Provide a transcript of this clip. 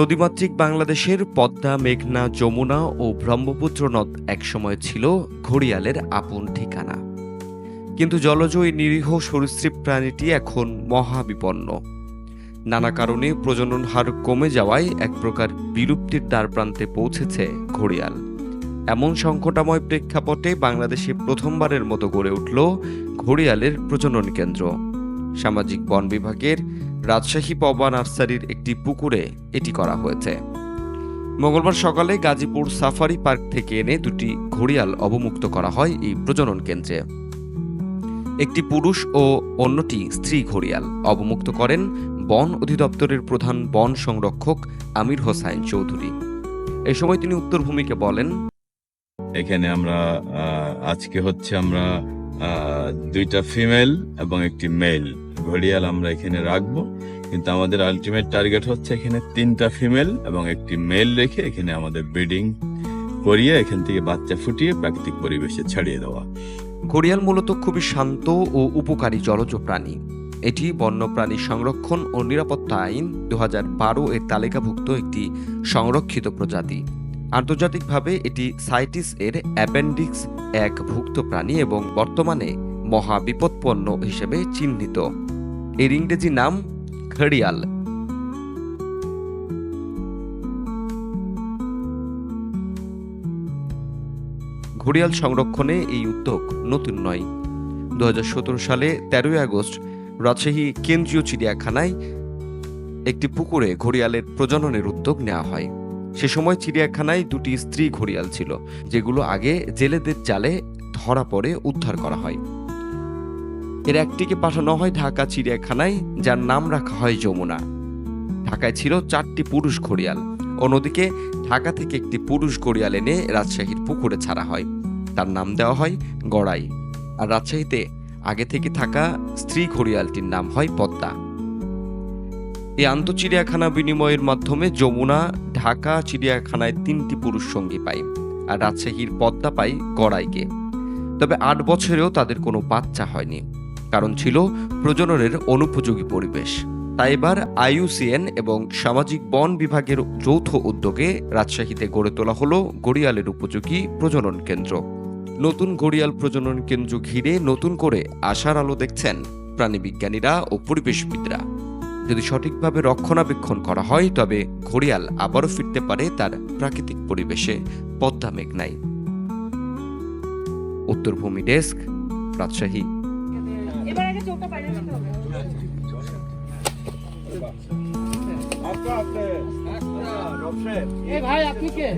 নদীমাতৃক বাংলাদেশের পদ্মা, মেঘনা, যমুনা ও ব্রহ্মপুত্র নদ একসময় ছিল ঘড়িয়ালের আপন ঠিকানা। কিন্তু জলজ এই নিরীহ সরীসৃপ প্রাণীটি এখন মহাবিপন্ন। নানা কারণে প্রজনন হার কমে যাওয়ায় এক প্রকার বিলুপ্তির দ্বার প্রান্তে পৌঁছেছে ঘড়িয়াল। এমন সংকটাময় প্রেক্ষাপটে বাংলাদেশে প্রথমবারের মতো গড়ে উঠল ঘড়িয়ালের প্রজনন কেন্দ্র। সামাজিক বন বিভাগের রাজশাহী পবা নার্সারির একটি পুকুরে এটি করা হয়েছে। মঙ্গলবার সকালে গাজীপুর সাফারি পার্ক থেকে এনে দুটি ঘড়িয়াল অবমুক্ত করা হয় এই প্রজনন কেন্দ্রে। একটি পুরুষ ও অন্যটি স্ত্রী ঘড়িয়াল অবমুক্ত করেন বন অধিদপ্তরের প্রধান বন সংরক্ষক আমির হোসাইন চৌধুরী। এ সময় তিনি উত্তর ভূমিকে বলেন, এখানে আমরা আজকে হচ্ছে আমরা দুইটা ফিমেল এবং একটি মেল। ঘড়িয়াল আমরা এখানে রাখব। কিন্তু আমাদের আলটিমেট টার্গেট হচ্ছে এখানে তিনটা ফিমেল এবং একটি মেল রেখে এখানে আমাদের ব্রিডিং করিয়ে এখান থেকে বাচ্চা ফুটিয়ে প্রাকৃতিক পরিবেশে ছাড়িয়ে দেওয়া। ঘড়িয়াল মূলত খুবই শান্ত ও উপকারী জলজ প্রাণী। এটি বন্যপ্রাণী সংরক্ষণ ও নিরাপত্তা আইন দু হাজার বারো এর তালিকাভুক্ত একটি সংরক্ষিত প্রজাতি। আন্তর্জাতিকভাবে এটি সাইটিস এর অ্যাপেন্ডিক্স এক ভুক্ত প্রাণী এবং বর্তমানে মহা বিপদপন্ন হিসেবে চিহ্নিত। এর ইংরেজি নাম ঘড়িয়াল। ঘড়িয়াল সংরক্ষণে এই উদ্যোগ নতুন নয়। দু সালে তেরোই আগস্ট রাজশাহী কেন্দ্রীয় চিড়িয়াখানায় একটি পুকুরে ঘড়িয়ালের প্রজননের উদ্যোগ নেওয়া হয়। সে সময় চিড়িয়াখানায় দুটি স্ত্রী ঘড়িয়াল ছিল, যেগুলো আগে জেলেদের জালে ধরা পড়ে উদ্ধার করা হয়। এর একটিকে পাঠানো হয় ঢাকা চিড়িয়াখানায়, যার নাম রাখা হয় যমুনা। ঢাকায় ছিল চারটি পুরুষ ঘড়িয়াল। অন্যদিকে ঢাকা থেকে একটি পুরুষ ঘড়িয়াল এনে রাজশাহীর পুকুরে ছাড়া হয়। তার নাম দেওয়া হয় গড়াই। আর রাজশাহীতে আগে থেকে থাকা স্ত্রী ঘড়িয়ালটির নাম হয় পদ্মা। এই আন্তঃচিড়িয়াখানা বিনিময়ের মাধ্যমে যমুনা, ঢাকা চিড়িয়াখানায় তিনটি পুরুষ সঙ্গী পায়, আর রাজশাহীর পদ্মা পায় গড়াইকে। তবে আট বছরেও তাদের কোনো বাচ্চা হয়নি। কারণ ছিল প্রজননের অনুপযোগী পরিবেশ। তাই এবার আইইউসিএন এবং সামাজিক বন বিভাগের যৌথ উদ্যোগে রাজশাহীতে গড়ে তোলা হলো গড়িয়ালের উপযোগী প্রজনন কেন্দ্র। নতুন গড়িয়াল প্রজনন কেন্দ্র ঘিরে নতুন করে আশার আলো দেখছেন প্রাণীবিজ্ঞানীরা ও পরিবেশবিদরা। যদি সঠিকভাবে রক্ষণাবেক্ষণ করা হয়, তবে ঘড়িয়াল আবারও ফিরতে পারে তার প্রাকৃতিক পরিবেশে পদ্মা মেঘনায়। উত্তরভূমি ডেস্ক, রাজশাহী। এবার আগে চোখটা বাইরে রাখতে হবে। এই ভাই আপনি কে?